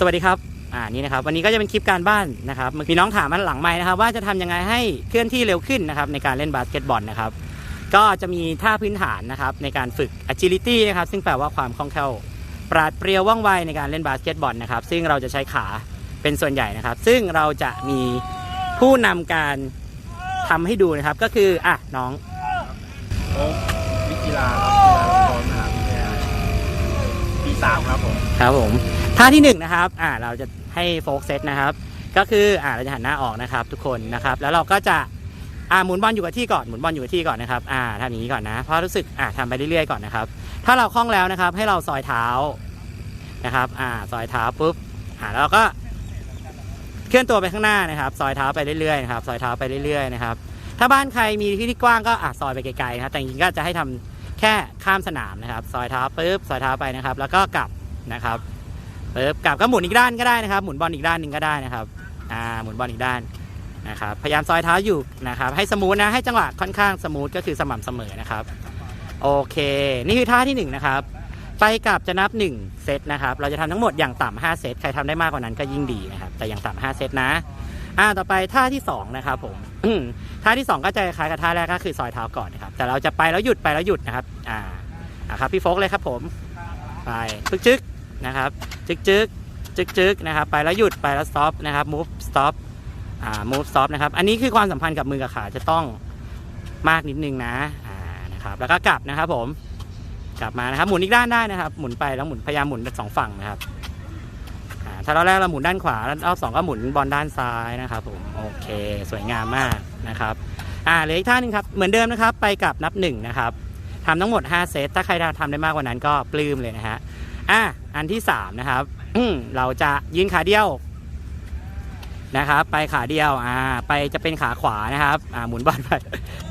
สวัสดีครับ อ่า นี่นะครับ วันนี้ก็จะเป็นคลิปการบ้านนะครับมีน้องถามมาหลังไม้นะครับ ว่าจะทำยังไงให้เคลื่อนที่เร็วขึ้นนะครับในการเล่นบาสเกตบอลนะครับ ก็จะมีท่าพื้นฐานนะครับในการฝึก agility นะครับ ซึ่งแปลว่าความคล่องแคล่ว ปราดเปรียวว่องไวในการเล่นบาสเกตบอลนะครับ ซึ่งเราจะใช้ขาเป็นส่วนใหญ่นะครับ ซึ่งเราจะมีผู้นำการทำให้ดูนะครับ ก็คือ อะ น้องโอ๊ควิทยาครับกีฬาฟุตบอลมหาวิทยาลัยปีสามครับผม ครับผม ท่าที่หนึ่งนะครับอ่าเราจะให้โฟกเซตนะครับ ก็คืออ่าเราจะหันหน้าออกนะครับ ทุกคนนะครับ แล้วเราก็จะอ่าหมุนบอลอยู่กับที่ก่อนหมุนบอลอยู่กับที่ก่อนนะครับอ่าทำอย่างนี้ก่อนนะเพราะรู้สึกอ่าทำไปเรื่อยๆก่อนนะครับ ถ้าเราคล่องแล้วนะครับ ให้เราซอยเท้านะครับอ่าซอยเท้าปุ๊บอ่าแล้วเราก็เคลื่อนตัวไปข้างหน้านะครับ ซอยเท้าไปเรื่อยๆนะครับซอยเท้าไปเรื่อยๆนะครับถ้าบ้านใครมีที่ที่กว้างก็อะซอยไปไกลๆนะครับ แต่จริงก็จะให้ทำแค่ข้ามสนามนะครับ ซอยเท้าปุ๊บซอยเท้าไปนะครับ แล้วก็กลับนะครับ ปึ๊บกลับก็หมุนอีกด้านก็ได้นะครับ หมุนบอลอีกด้านหนึ่งก็ได้นะครับอ่าหมุนบอลอีกด้านนะครับพยายามซอยเท้าอยู่นะครับให้สมูทนะให้จังหวะค่อนข้างสมูทก็คือสม่ำเสมอนะครับโอเค นี่คือท่าที่หนึ่งนะครับไปกลับจะนับหนึ่งเซตนะครับ เราจะทำทั้งหมดอย่างต่ำห้าเซตใครทำได้มากกว่านั้นก็ยิ่งดีนะครับ แต่อย่างต่ำห้าเซตนะอ่าต่อไปท่าที่สองนะครับผมท่าที่สองก็จะคล้ายกับท่าแรกก็คือซอยเท้าก่อนนะครับ แต่เราจะไปแล้วหยุดไปแล้วหยุดนะครับอ่าอ่าครับพี่โฟกเลยครับผมไปพึกชึก นะครับจึกจึกจึกจึกนะครับไปแล้วหยุดไปแล้ว stop นะครับ move stop อ่า move stop นะครับอันนี้คือความสัมพันธ์กับมือกับขาจะต้องมากนิดนึงนะอ่านะครับแล้วก็กลับนะครับผมกลับมานะครับหมุนอีกด้านได้นะครับ หมุนไปแล้วหมุนพยายามหมุนสองฝั่งนะครับถ้าเราแรกเราหมุนด้านขวาแล้วรอบสองก็หมุนบอลด้านซ้ายนะครับผมโอเค สวยงามมากนะครับอ่าเหลืออีกท่านึงครับเหมือนเดิมนะครับ ไปกับนับหนึ่งนะครับทำทั้งหมด 5 เซตถ้าใครทำได้มากกว่านั้นก็ปลื้มเลยนะฮะอะ อันที่3นะครับเราจะยืนขาเดียวนะครับ ไปขาเดียวอ่าไปจะเป็นขาขวานะครับอ่าหมุนบอลไป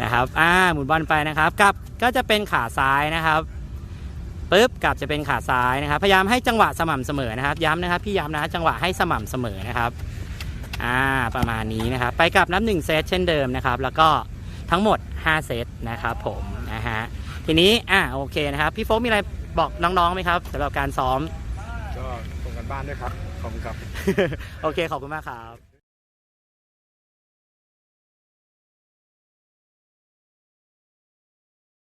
นะครับอ่าหมุนบอลไปนะครับกลับก็จะเป็นขาซ้ายนะครับปึ๊บกลับจะเป็นขาซ้ายนะครับ พยายามให้จังหวะสม่ำเสมอนะครับ ย้ำนะครับพี่ย้ำนะจังหวะให้สม่ำเสมอนะครับอ่าประมาณนี้นะครับ ไปกลับนับหนึ่งเซตเช่นเดิมนะครับ แล้วก็ทั้งหมด 5 เซตนะครับผมนะฮะทีนี้อ่าโอเคนะครับพี่โฟกมีอะไร บอกน้องๆไหมครับสำหรับการซ้อม ก็ส่งกันบ้านด้วยครับ ขอบคุณครับ โอเคขอบคุณมากครับ